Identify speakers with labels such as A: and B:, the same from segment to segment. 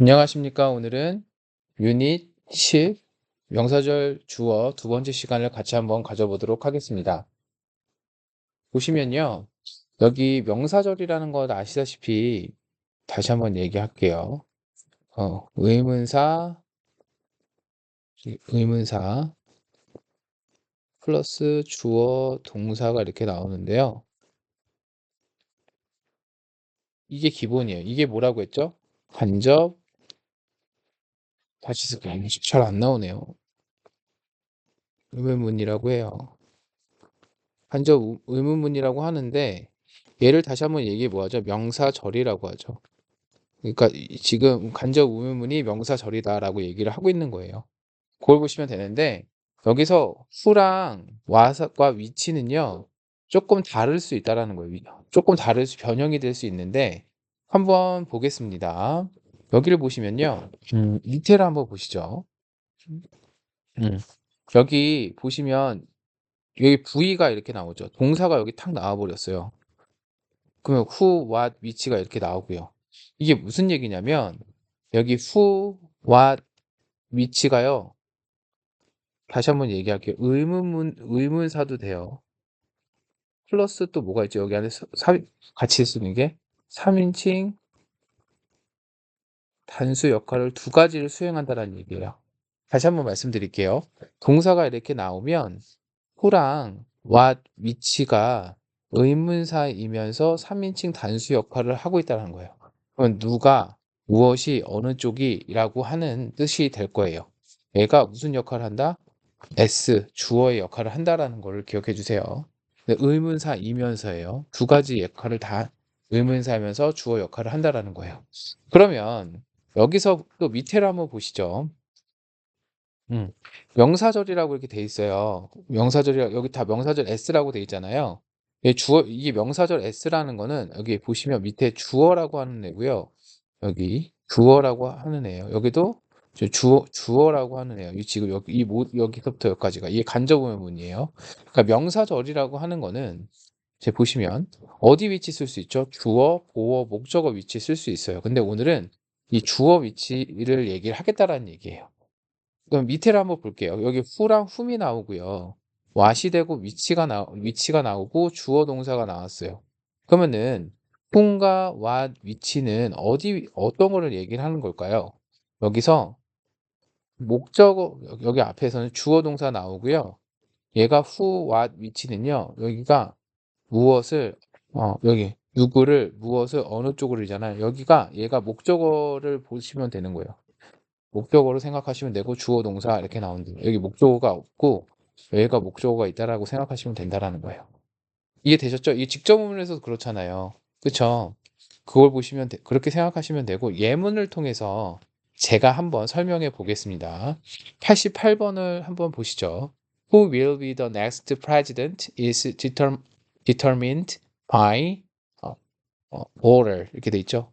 A: 안녕하십니까. 오늘은 유닛 10 명사절 주어 두 번째 시간을 같이 한번 가져보도록 하겠습니다. 보시면요. 여기 명사절이라는 것 아시다시피 다시 한번 얘기할게요. 어, 의문사, 의문사 플러스 주어 동사가 이렇게 나오는데요. 이게 기본이에요. 이게 뭐라고 했죠? 간접 다시 쓸게요. 잘안 나오네요. 의문문이라고 해요. 우- 의문문이라고 하는데 얘를 다시 한번 얘기해 보아죠. 명사절이라고 하죠. 그러니까 이- 지금 간접 의문문이 명사절이다라고 얘기를 하고 있는 거예요. 그걸 보시면 되는데 여기서 후랑 와과 위치는요 조금 다를 수 있다라는 거예요. 위- 조금 다를 수 변형이 될 수 있는데 한번 보겠습니다. 여기를 보시면요, 음, 밑에를 한번 보시죠. 음, 여기 보시면 여기 V가 이렇게 나오죠. 동사가 여기 탁 나와 버렸어요. 그러면 who, what, which가 이렇게 나오고요. 이게 무슨 얘기냐면 여기 who, what, which가요. 다시 한번 얘기할게요. 의문문 의문사도 돼요. 플러스 또 뭐가 있죠? 여기 안에 사, 사- 같이 쓰는 게 3인칭 단수 역할을 두 가지를 수행한다는 얘기예요. 다시 한번 말씀드릴게요. 동사가 이렇게 나오면 who랑 what, which가 의문사이면서 3인칭 단수 역할을 하고 있다는 거예요. 그럼 누가, 무엇이, 어느 쪽이라고 하는 뜻이 될 거예요. 얘가 무슨 역할을 한다? S, 주어의 역할을 한다라는 걸 기억해 주세요. 의문사이면서예요. 두 가지 역할을 다 의문사이면서 주어 역할을 한다라는 거예요. 그러면 여기서 또 밑에를 한번 보시죠. 음, 명사절이라고 이렇게 돼 있어요. 명사절이 여기 다 명사절 S라고 돼 있잖아요. 이 주어 이게 명사절 S라는 거는 여기 보시면 밑에 주어라고 하는 애고요. 여기 주어라고 하는 애예요. 여기도 저 주어 주어라고 하는 애예요. 이 지금 여기 이 모, 여기서부터 여기까지가 이게 간접의문이에요. 그러니까 명사절이라고 하는 거는 제 보시면 어디 위치 쓸 수 있죠? 주어, 보어, 목적어 위치 쓸 수 있어요. 근데 오늘은 이 주어 위치를 얘기를 하겠다라는 얘기예요. 그럼 밑에를 한번 볼게요. 여기 후랑 훔이 나오고요. 왓이 되고 위치가 나 위치가 나오고 주어 동사가 나왔어요. 그러면은 훔과 왓 위치는 어디 어떤 거를 얘기를 하는 걸까요? 여기서 목적어 여기 앞에서는 주어 동사 나오고요. 얘가 후, 왓 위치는요. 여기가 무엇을 어 여기 누구를 무엇을 어느 쪽으로잖아요. 여기가 얘가 목적어를 보시면 되는 거예요. 목적어로 생각하시면 되고 주어 동사 이렇게 나오는데 여기 목적어가 없고 여기가 목적어가 있다라고 생각하시면 된다라는 거예요. 이해되셨죠? 이 직접 문에서도 그렇잖아요. 그쵸? 그걸 보시면 돼- 그렇게 생각하시면 되고 예문을 통해서 제가 한번 설명해 보겠습니다. 88번을 한번 보시죠. Who will be the next president is determ- determined by 어, 어, voter 이렇게 돼 있죠.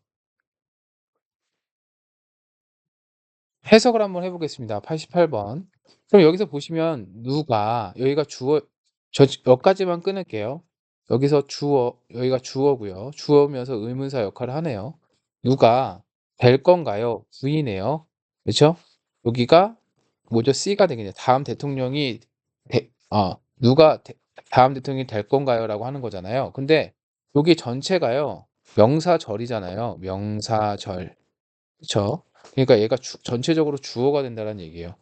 A: 해석을 한번 해보겠습니다. 88번. 그럼 여기서 보시면 누가 여기가 주어 저 여기까지만 끊을게요. 여기서 주어 여기가 주어고요. 주어면서 의문사 역할을 하네요. 누가 될 건가요? 부이네요. 그렇죠? 여기가 뭐죠? C가 되겠네요. 다음 대통령이 대, 아, 누가 대, 다음 대통령이 될 건가요?라고 하는 거잖아요. 근데 여기 전체가요. 명사절이잖아요. 명사절. 그렇죠? 그러니까 얘가 주, 전체적으로 주어가 된다는 얘기예요.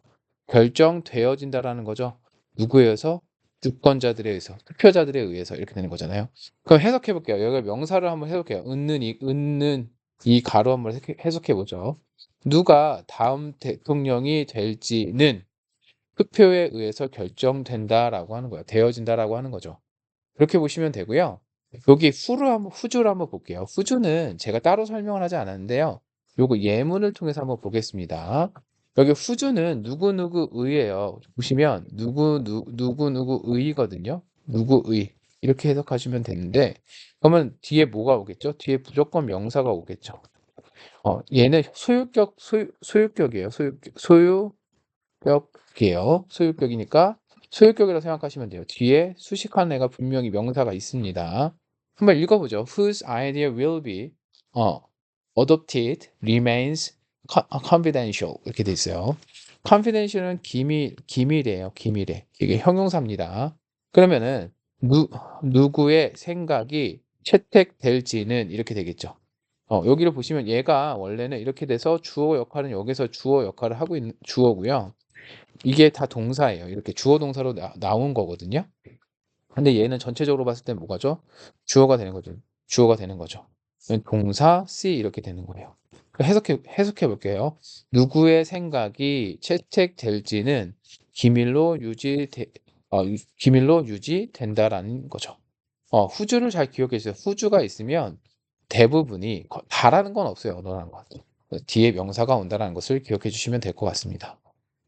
A: 결정되어진다라는 거죠. 누구에 의해서? 유권자들에 의해서, 투표자들에 의해서 이렇게 되는 거잖아요. 그럼 해석해 볼게요. 여기 명사를 한번 해석해요. 은는 이 은는 이 가로 한번 해석해 보죠. 누가 다음 대통령이 될지는 투표에 의해서 결정된다라고 하는 거예요. 되어진다라고 하는 거죠. 그렇게 보시면 되고요. 여기 후를 한번 후주를 한번 볼게요. 후주는 제가 따로 설명을 하지 않았는데요. 요거 예문을 통해서 한번 보겠습니다. 여기 후주는 누구누구 의예요. 보시면 누구 누, 누구누구 의거든요. 누구 의 이렇게 해석하시면 되는데 그러면 뒤에 뭐가 오겠죠? 뒤에 무조건 명사가 오겠죠. 어, 얘는 소유격 소유, 소유격이에요. 소유격 소유격이에요. 소유격이니까 소유격이라고 생각하시면 돼요. 뒤에 수식하는 애가 분명히 명사가 있습니다. 한번 읽어보죠. Whose idea will be 어, adopted remains co- confidential 이렇게 돼 있어요. confidential은 기밀 기밀이에요. 기밀에 이게 형용사입니다. 그러면은 누 누구의 생각이 채택될지는 이렇게 되겠죠. 어, 여기를 보시면 얘가 원래는 이렇게 돼서 주어 역할은 여기서 주어 역할을 하고 있는 주어고요. 이게 다 동사예요. 이렇게 주어 동사로 나, 나온 거거든요. 근데 얘는 전체적으로 봤을 때 뭐가죠? 주어가 되는 거죠. 주어가 되는 거죠. 동사 C 이렇게 되는 거예요. 해석해 해석해 볼게요. 누구의 생각이 채택될지는 기밀로 유지 어, 기밀로 유지된다라는 거죠. 어, 후주를 잘 기억해 주세요. 후주가 있으면 대부분이 거- 다라는 건 없어요. 언어라는 건. 뒤에 명사가 온다는 것을 기억해 주시면 될 것 같습니다.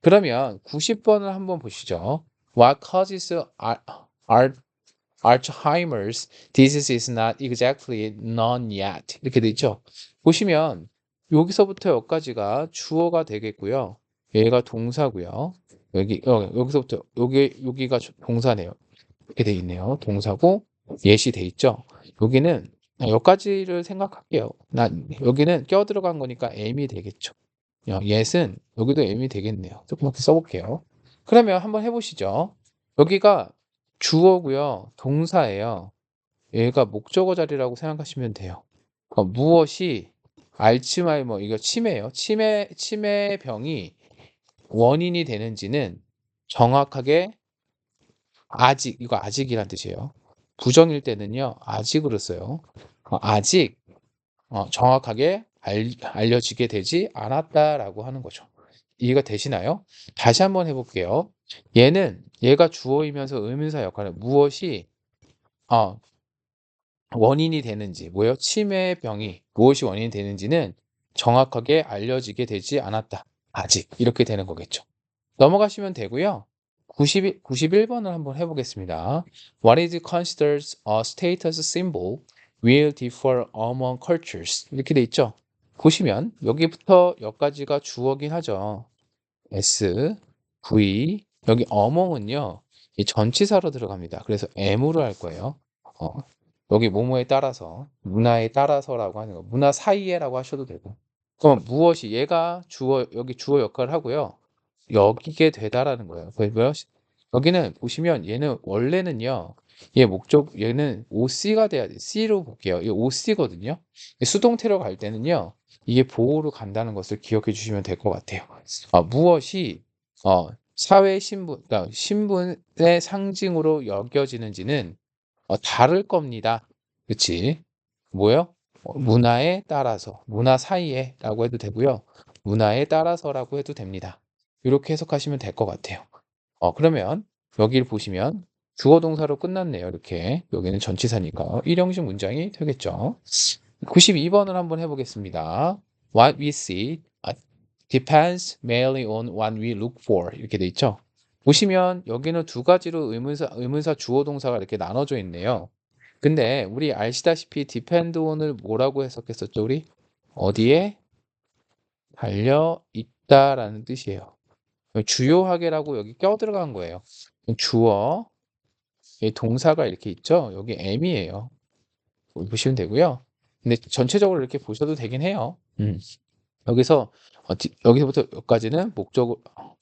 A: 그러면 90번을 한번 보시죠. What causes Al- Alzheimer's disease is not exactly known yet. 이렇게 돼 있죠. 보시면 여기서부터 여기까지가 주어가 되겠고요. 얘가 동사고요. 여기 어, 여기서부터 여기 여기가 동사네요. 이렇게 돼 있네요. 동사고 예시 돼 있죠. 여기는 여기까지를 생각할게요. 나 여기는 껴 들어간 거니까 M이 되겠죠. 야, yes은 여기도 M이 되겠네요. 조그맣게 써볼게요. 그러면 한번 해보시죠. 여기가 주어고요. 동사예요. 얘가 목적어 자리라고 생각하시면 돼요. 어, 무엇이 알츠하이머 이거 치매예요. 치매 치매 병이 원인이 되는지는 정확하게 아직 이거 아직이란 뜻이에요. 부정일 때는요 아직으로 써요. 어, 아직 어, 정확하게 알, 알려지게 되지 않았다라고 하는 거죠. 이해가 되시나요? 다시 한번 해볼게요. 얘는 얘가 주어이면서 의문사 역할은 무엇이 어, 원인이 되는지 뭐예요? 치매 병이 무엇이 원인이 되는지는 정확하게 알려지게 되지 않았다. 아직 이렇게 되는 거겠죠. 넘어가시면 되고요. 91, 91번을 한번 해보겠습니다. What is considered a status symbol will differ among cultures 이렇게 돼 있죠. 보시면 여기부터 여기까지가 주어긴 하죠. S, V 여기 among은요 이 전치사로 들어갑니다. 그래서 M으로 할 거예요. 어, 여기 뭐뭐에 따라서 문화에 따라서라고 하는 거 문화 사이에라고 하셔도 되고 그럼 무엇이 얘가 주어 여기 주어 역할을 하고요. 여기게 되다라는 거예요. 뭐요? 여기는 보시면 얘는 원래는요. 얘 목적 얘는 OC가 돼야 돼. C로 볼게요. 이 OC거든요. 수동태로 갈 때는요. 이게 보호로 간다는 것을 기억해 주시면 될 것 같아요. 어, 무엇이 어, 사회 신분, 그러니까 신분의 상징으로 여겨지는지는 어, 다를 겁니다. 그치? 뭐요? 어, 문화에 따라서, 문화 사이에 라고 해도 되고요. 문화에 따라서라고 해도 됩니다. 이렇게 해석하시면 될 것 같아요. 어, 그러면 여기를 보시면 주어 동사로 끝났네요. 이렇게 여기는 전치사니까 일형식 문장이 되겠죠. 92번을 한번 해보겠습니다. What we see depends mainly on what we look for 이렇게 돼 있죠. 보시면 여기는 두 가지로 의문사, 의문사 주어 동사가 이렇게 나눠져 있네요. 근데 우리 아시다시피 depend on을 뭐라고 해석했었죠? 우리 어디에 달려 있다라는 뜻이에요. 주요하게라고 여기 껴 들어간 거예요. 주어, 이 동사가 이렇게 있죠. 여기 M이에요. 보시면 되고요. 근데 전체적으로 이렇게 보셔도 되긴 해요. 음. 여기서 어, 디- 여기서부터 여기까지는 목적어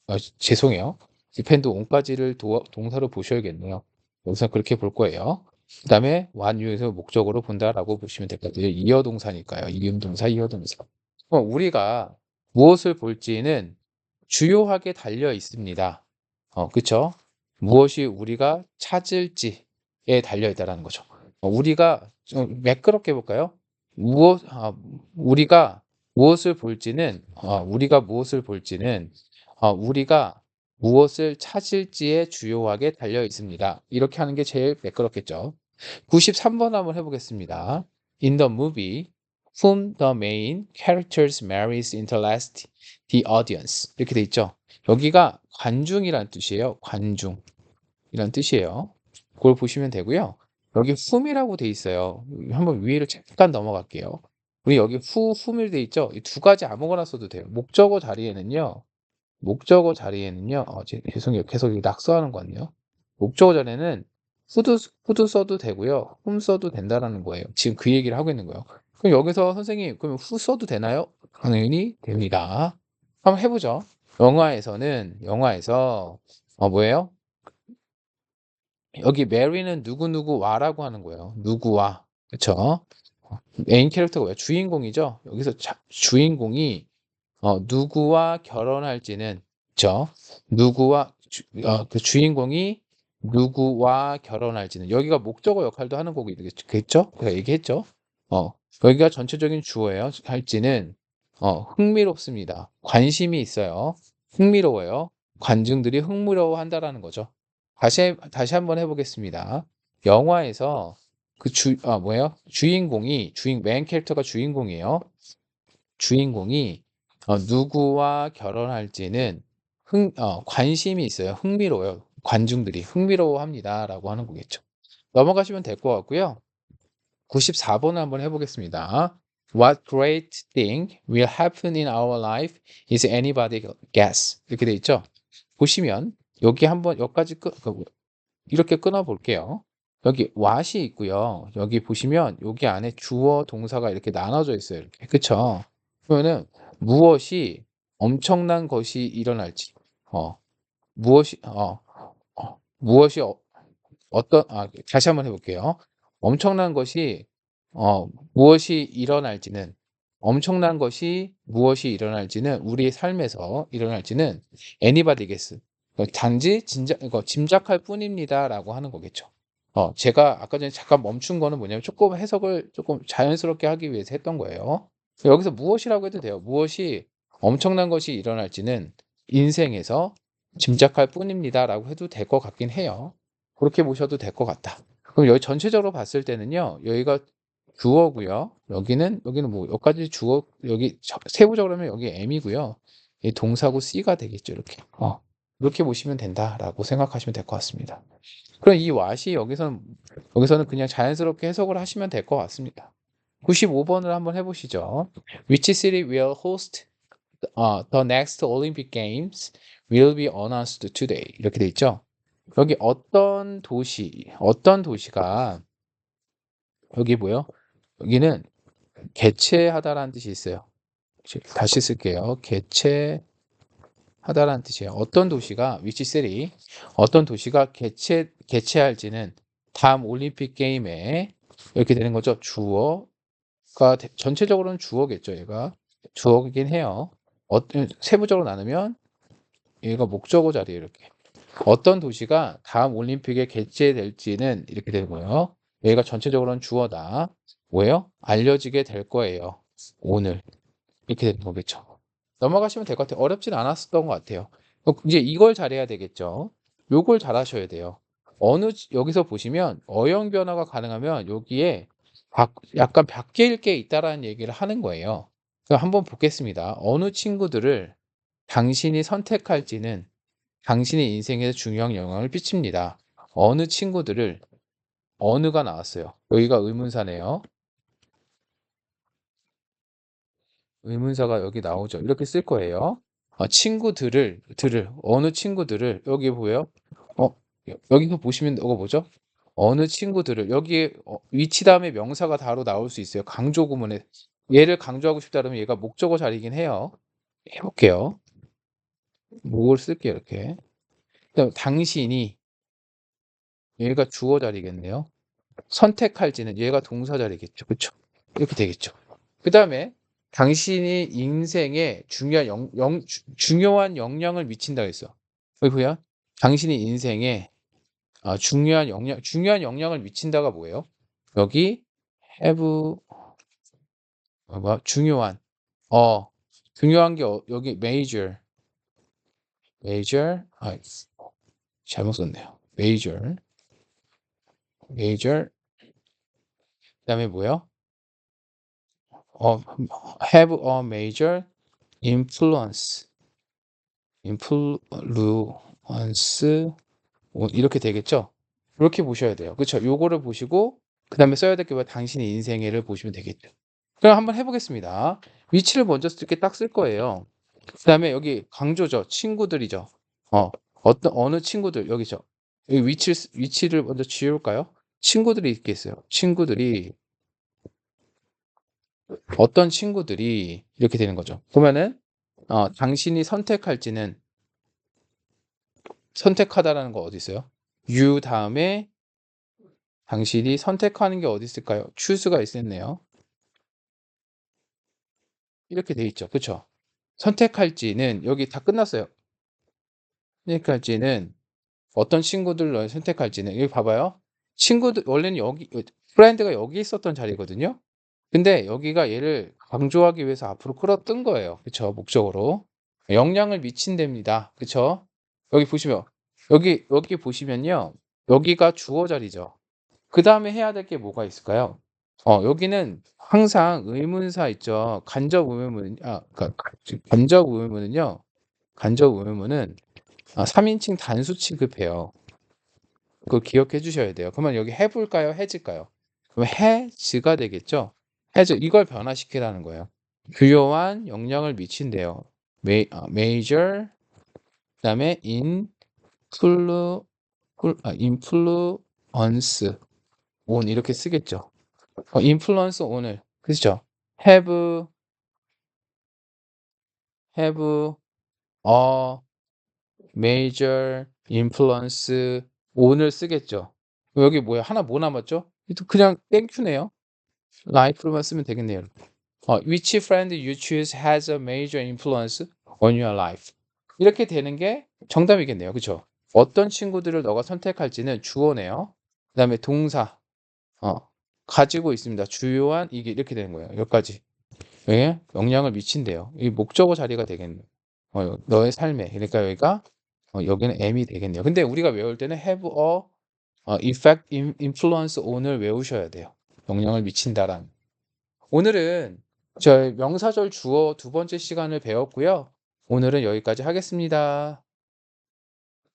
A: 어, 죄송해요. 디펜드 온까지를 도, 동사로 보셔야겠네요. 여기서 그렇게 볼 거예요. 그 다음에 완유에서 목적으로 본다라고 보시면 될 것 같아요. 이어 동사니까요. 이음 동사, 이어 동사. 그럼 우리가 무엇을 볼지는 주요하게 달려 있습니다. 어, 그쵸? 무엇이 우리가 찾을지에 달려 있다라는 거죠. 어, 우리가 좀 매끄럽게 볼까요? 무엇, 아, 우리가 무엇을 볼지는, 어, 우리가 무엇을 볼지는, 어, 우리가 무엇을 찾을지에 주요하게 달려 있습니다. 이렇게 하는 게 제일 매끄럽겠죠. 93번 한번 해보겠습니다. In the movie, whom the main characters marries interest the audience. 이렇게 돼 있죠. 여기가 관중이란 뜻이에요. 관중. 이란 뜻이에요. 그걸 보시면 되고요. 여기 whom이라고 돼 있어요. 한번 위를 잠깐 넘어갈게요. 우리 여기 who, whom이 돼 있죠. 이 두 가지 아무거나 써도 돼요. 목적어 자리에는요. 목적어 자리에는요. 어, 제- 죄송해요. 계속 낙서하는 거 같네요. 목적어 자리에는 who도, who도 써도 되고요. whom 써도 된다라는 거예요. 지금 그 얘기를 하고 있는 거예요. 그럼 여기서 선생님 그럼 who 써도 되나요? 당연히 됩니다. 한번 해보죠. 영화에서는 영화에서 어 뭐예요? 여기 Mary는 누구누구 와라고 하는 거예요. 누구와. 그쵸? 메인 캐릭터가 뭐예요? 주인공이죠. 여기서 자, 주인공이 어, 누구와 결혼할지는 그쵸? 누구와 주, 어, 그 주인공이 누구와 결혼할지는 여기가 목적어 역할도 하는 거겠죠? 제가 얘기했죠. 어, 여기가 전체적인 주어예요. 할지는 어, 흥미롭습니다. 관심이 있어요. 흥미로워요. 관중들이 흥미로워한다라는 거죠. 다시 다시 한번 해보겠습니다. 영화에서 그 주, 아, 뭐예요? 주인공이 주인 메인 캐릭터가 주인공이에요. 주인공이 어, 누구와 결혼할지는 흥, 어, 관심이 있어요. 흥미로워요. 관중들이 흥미로워합니다 라고 하는 거겠죠. 넘어가시면 될 것 같고요. 94번을 한번 해보겠습니다. What great thing will happen in our life is anybody guess? 이렇게 돼 있죠. 보시면 여기 한번 여기까지 끊 이렇게 끊어 볼게요. 여기 what이 있고요. 여기 보시면 여기 안에 주어 동사가 이렇게 나눠져 있어요. 이렇게 그쵸? 그러면은 무엇이 엄청난 것이 일어날지, 어 무엇이 어, 어 무엇이 어, 어떤 아 다시 한번 해볼게요. 엄청난 것이 어 무엇이 일어날지는 엄청난 것이 무엇이 일어날지는 우리의 삶에서 일어날지는 guess 단지 진작, 짐작할 뿐입니다라고 하는 거겠죠. 어, 제가 아까 전에 잠깐 멈춘 거는 뭐냐면 조금 해석을 조금 자연스럽게 하기 위해서 했던 거예요. 여기서 무엇이라고 해도 돼요. 무엇이 엄청난 것이 일어날지는 인생에서 짐작할 뿐입니다 라고 해도 될 것 같긴 해요. 그렇게 보셔도 될 것 같다. 그럼 여기 전체적으로 봤을 때는요. 여기가 주어고요. 여기는 여기는 뭐 여기까지 주어 여기 세부적으로 하면 여기 M이고요. 이 동사고 C가 되겠죠. 이렇게. 어. 이렇게 보시면 된다라고 생각하시면 될 것 같습니다. 그럼 이 what이 여기서는 여기서는 그냥 자연스럽게 해석을 하시면 될 것 같습니다. 95번을 한번 해보시죠. Which city will host uh, the next Olympic Games will be announced today. 이렇게 돼 있죠. 여기 어떤 도시, 어떤 도시가 여기 뭐요? 여기는 개최하다라는 뜻이 있어요. 다시 쓸게요. 개최 하다라는 뜻이에요. 어떤 도시가 위치 세리 어떤 도시가 개최 개최할지는 다음 올림픽 게임에 이렇게 되는 거죠. 주어가 전체적으로는 주어겠죠. 얘가 주어이긴 해요. 어떤 세부적으로 나누면 얘가 목적어 자리에 이렇게 어떤 도시가 다음 올림픽에 개최될지는 이렇게 되는 거예요. 얘가 전체적으로는 주어다. 뭐예요? 알려지게 될 거예요. 오늘 이렇게 되는 거겠죠. 넘어가시면 될 것 같아요. 어렵진 않았던 것 같아요. 어, 이제 이걸 잘해야 되겠죠. 요걸 잘하셔야 돼요. 어느 여기서 보시면 어형 변화가 가능하면 여기에 약간 바뀔 게 있다라는 얘기를 하는 거예요. 한번 보겠습니다. 어느 친구들을 당신이 선택할지는 당신의 인생에 중요한 영향을 끼칩니다. 어느 친구들을 어느가 나왔어요. 여기가 의문사네요. 의문사가 여기 나오죠. 이렇게 쓸 거예요. 어, 친구들을 들을 어느 친구들을 여기 보여요? 어 여기서 보시면 이거 뭐죠? 어느 친구들을 여기에 어, 위치 다음에 명사가 바로 나올 수 있어요. 강조 구문에 얘를 강조하고 싶다 그러면 얘가 목적어 자리긴 해요. 해볼게요. 뭘 쓸게요 이렇게. 그다음 당신이 얘가 주어 자리겠네요. 선택할지는 얘가 동사 자리겠죠. 그렇죠? 이렇게 되겠죠. 그 다음에 당신이 인생에 중요한 영, 영, 중요한 영향을 미친다고 했어. 여기 보여? 당신이 인생에 어, 중요한 영향, 중요한 영향을 미친다가 뭐예요? 여기 have 어, 뭐 중요한 어 중요한 게 어, 여기 major major 아 잘못 썼네요. major major 그다음에 뭐예요? 어, have a major influence. influence 뭐 이렇게 되겠죠? 이렇게 보셔야 돼요. 그렇죠? 요거를 보시고 그 다음에 써야 될 게 뭐 당신의 인생애를 보시면 되겠죠. 그럼 한번 해보겠습니다. 위치를 먼저 이렇게 딱 쓸 거예요. 그 다음에 여기 강조죠. 친구들이죠. 어, 어떤 어느 친구들 여기죠. 여기 위치 위치를 먼저 지울까요? 친구들이 있겠어요. 친구들이 어떤 친구들이 이렇게 되는 거죠. 보면은 어, 당신이 선택할지는 선택하다라는 거 어디 있어요? you 다음에 당신이 선택하는 게 어디 있을까요? choose가 있었네요. 이렇게 돼 있죠. 그쵸? 선택할지는 여기 다 끝났어요. 선택할지는 어떤 친구들로 선택할지는 여기 봐봐요. 친구들 원래는 여기 프렌드가 여기 있었던 자리거든요. 근데 여기가 얘를 강조하기 위해서 앞으로 끌어뜬 거예요. 그쵸? 목적으로. 영향을 미친답니다. 그쵸? 여기 보시면 여기 여기 보시면요. 여기가 주어 자리죠. 그 다음에 해야 될 게 뭐가 있을까요? 어, 여기는 항상 의문사 있죠. 간접 의문문, 아, 그러니까 간접 의문문은요. 간접 의문문은 아, 3인칭 단수 취급해요. 그거 기억해 주셔야 돼요. 그러면 여기 해볼까요? 해질까요? 그럼 해즈가 되겠죠? 해즈, 이걸 변화시키라는 거예요. 주요한 영향을 미친대요. 메, 아, major, 그 다음에 influ, 아, influence on 이렇게 쓰겠죠. 어, influence on을 그렇죠. have have a major influence on을 쓰겠죠. 여기 뭐야? 하나 뭐 남았죠? 그냥 땡큐네요. Life로만 쓰면 되겠네요. 어, which friend you choose has a major influence on your life. 이렇게 되는 게 정답이겠네요. 그렇죠? 어떤 친구들을 너가 선택할지는 주어네요. 그 다음에 동사. 어, 가지고 있습니다. 주요한 이게 이렇게 되는 거예요. 여기까지. 예? 영향을 미친대요. 이 목적어 자리가 되겠네요. 어, 너의 삶에. 그러니까 여기가 어, 여기는 M이 되겠네요. 근데 우리가 외울 때는 have a 어, effect, influence on을 외우셔야 돼요. 영향을 미친다란. 오늘은 저 명사절 주어 두 번째 시간을 배웠고요. 오늘은 여기까지 하겠습니다.